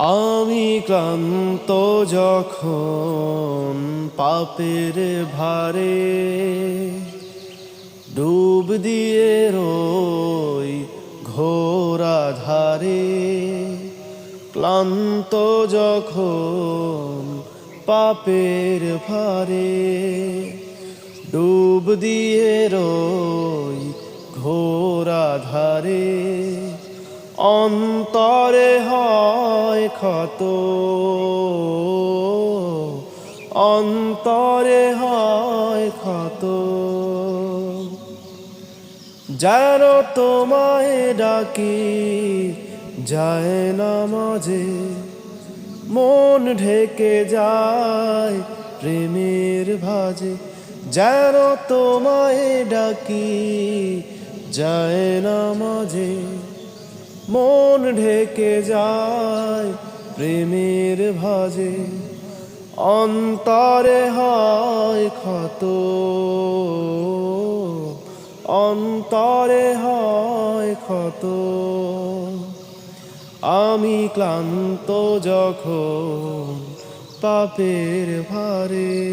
আমি ক্লান্ত যখন পাপের ভারে ডুব দিয়ে রই ঘোরা ধারে ক্লান্ত যখন পাপের ভারে ডুব দিয়ে রই ঘোরা ধারে অন্তরে হয় ক্ষত। অন্তরে হয় ক্ষত। যেন তোমায় ডাকি, যায় না মাঝে। মন ঢেকে যায় প্রেমের ভাজে। যেন তোমায় ডাকি, যায় না মাঝে। মন ঢেকে যায় প্রেমের ভাজে। অন্তরে হয় ক্ষত। অন্তরে হয় ক্ষত। আমি ক্লান্ত যখন পাপের ভারে।